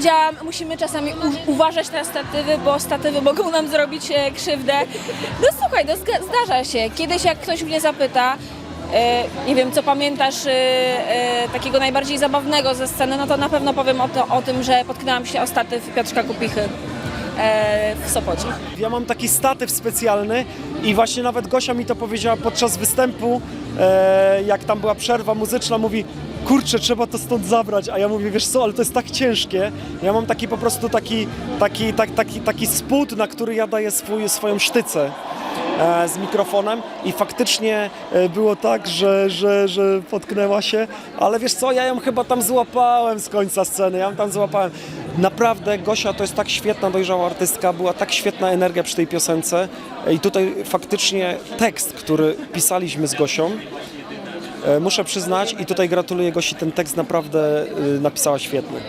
powiedziałam, musimy czasami uważać na statywy, bo statywy mogą nam zrobić e, krzywdę. No słuchaj, no zdarza się. Kiedyś jak ktoś mnie zapyta, e, nie wiem, co pamiętasz e, takiego najbardziej zabawnego ze sceny, no to na pewno powiem o, to, o tym, że potknęłam się o statyw Piotrka Kupichy w Sopocie. Ja mam taki statyw specjalny i właśnie nawet Gosia mi to powiedziała podczas występu, jak tam była przerwa muzyczna, mówi kurczę, trzeba to stąd zabrać, a ja mówię, wiesz co, ale to jest tak ciężkie. Ja mam taki po prostu taki, taki, tak, taki, taki spód, na który ja daję swój, swoją sztycę e, z mikrofonem. I faktycznie e, było tak, że, że, że potknęła się, ale wiesz co, ja ją chyba tam złapałem z końca sceny, ja ją tam złapałem. Naprawdę Gosia to jest tak świetna, dojrzała artystka, była tak świetna energia przy tej piosence. I tutaj faktycznie tekst, który pisaliśmy z Gosią, muszę przyznać i tutaj gratuluję Gosi, ten tekst naprawdę e, napisała świetny.